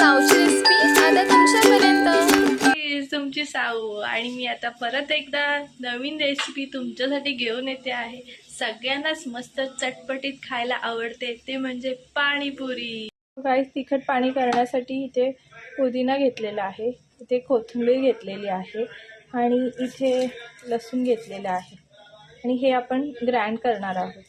Recipe आता तुमच्यापर्यंत. ही तुमची साऊ आणि मी आता परत एकदा नवीन रेसिपी तुमच्यासाठी घेऊन येते आहे. सगळ्यांनाच मस्त चटपटीत खायला आवडते. ते म्हणजे पाणीपुरी. काही तिखट पाणी करण्यासाठी इथे पुदिना घेतलेला आहे. इथे कोथिंबीर घेतलेली आहे आणि इथे लसूण घेतलेला आहे. आणि हे आपण ग्रँड करणार आहोत.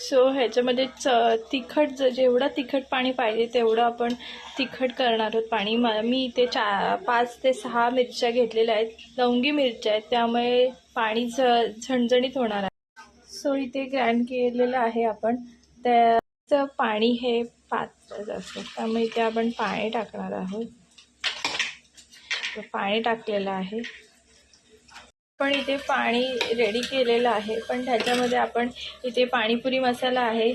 सो ह्याच्यामध्ये च तिखट ज जेवढं तिखट पाणी पाहिजे तेवढं आपण तिखट करणार आहोत पाणी. म मी इथे चा पाच ते सहा मिरच्या घेतलेल्या आहेत. लवंगी मिरच्या आहेत. त्यामुळे पाणी झ झणझणीत होणार आहे. सो इथे ग्रँड केलेलं आहे आपण. त्याचं पाणी हे पातळ असतं त्यामुळे इथे आपण पाणी टाकणार आहोत. पाणी टाकलेलं आहे. पण इथे पाणी रेडी केलेलं आहे. पण त्याच्यामध्ये आपण इथे पाणीपुरी मसाला आहे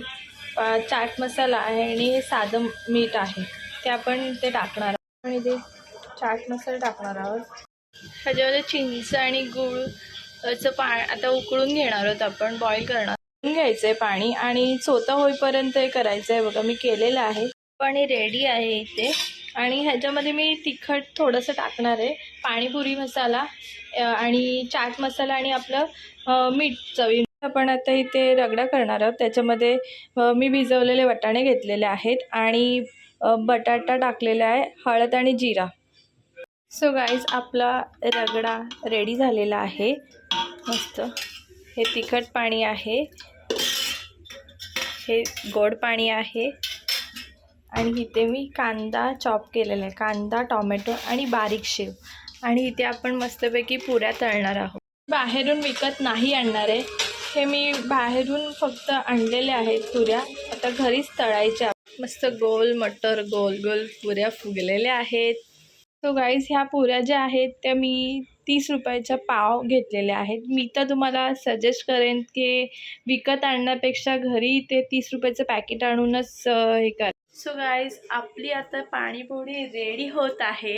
पा- चाट मसाला आहे आणि साधं मीठ आहे. ते आपण ते टाकणार आहोत. आणि इथे चाट मसाला टाकणार आहोत. ह्याच्यामध्ये चिंच आणि गूळचं पा आता उकळून घेणार आहोत आपण बॉईल करणार. उकळून घ्यायचं आहे पाणी आणि चोता होईपर्यंत हे करायचं आहे बघा मी केलेलं आहे. पण हे रेडी आहे इथे. आणि ह्याच्यामध्ये मी तिखट थोडंसं टाकणार आहे. पाणीपुरी मसाला आणि चाट मसाला आणि आपलं मीठ चवी. आपण आता इथे रगडा करणार आहोत. त्याच्यामध्ये मी भिजवलेले वाटाणे घेतलेले आहेत आणि बटाटा टाकलेला आहे हळद आणि जिरा. सो गाईज आपला रगडा रेडी झालेला आहे. मस्त. हे तिखट पाणी आहे. हे गोड पाणी आहे. आणि इथे मी कांदा चॉप केलेला आहे. कांदा टॉमॅटो आणि बारीक शेव. आणि इथे आपण मस्तपैकी पुऱ्या तळणार आहोत. बाहेरून विकत नाही आणणार आहे. हे मी बाहेरून फक्त आणलेले आहेत पुऱ्या. आता घरीच तळायच्या. मस्त गोल मटर गोल गोल पुऱ्या फुगलेल्या आहेत. सो गाईज ह्या पुऱ्या ज्या आहेत त्या मी तीस रुपयाच्या पाव घेतलेल्या आहेत. मी तर तुम्हाला सजेस्ट करेन की विकत आणण्यापेक्षा घरी ते तीस रुपयाचं पॅकेट आणूनच हे कर. सो गाईज आपली आता पाणीपुरी रेडी होत आहे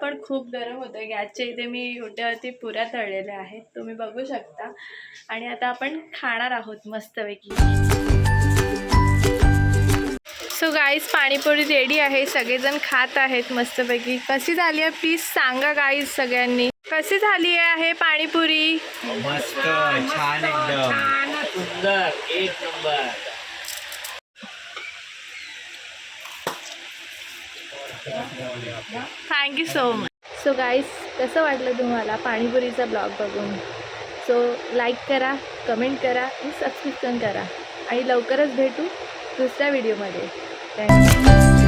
पण खूप गरम होतं गॅसच्या इथे मी ओट्यावरती पुऱ्या तळलेल्या आहेत. तुम्ही बघू शकता. आणि आता आपण खाणार आहोत मस्तपैकी. सो गाईज पाणीपुरी रेडी आहे. सगळेजण खात आहेत मस्तपैकी. कशी झाली आहे? प्लीज सांगा गाईज सगळ्यांनी. कशी झाली आहे पाणीपुरी? मस्त छान एकदम. सुंदर. एक number. Thank you so much so guys कसं वाटलं तुम्हाला पाणीपुरीचा ब्लॉग बघून? सो लाईक करा कमेंट करा आणि सबस्क्रिप्शन करा. आणि लवकरच भेटू दुसऱ्या व्हिडिओमध्ये थँक्यू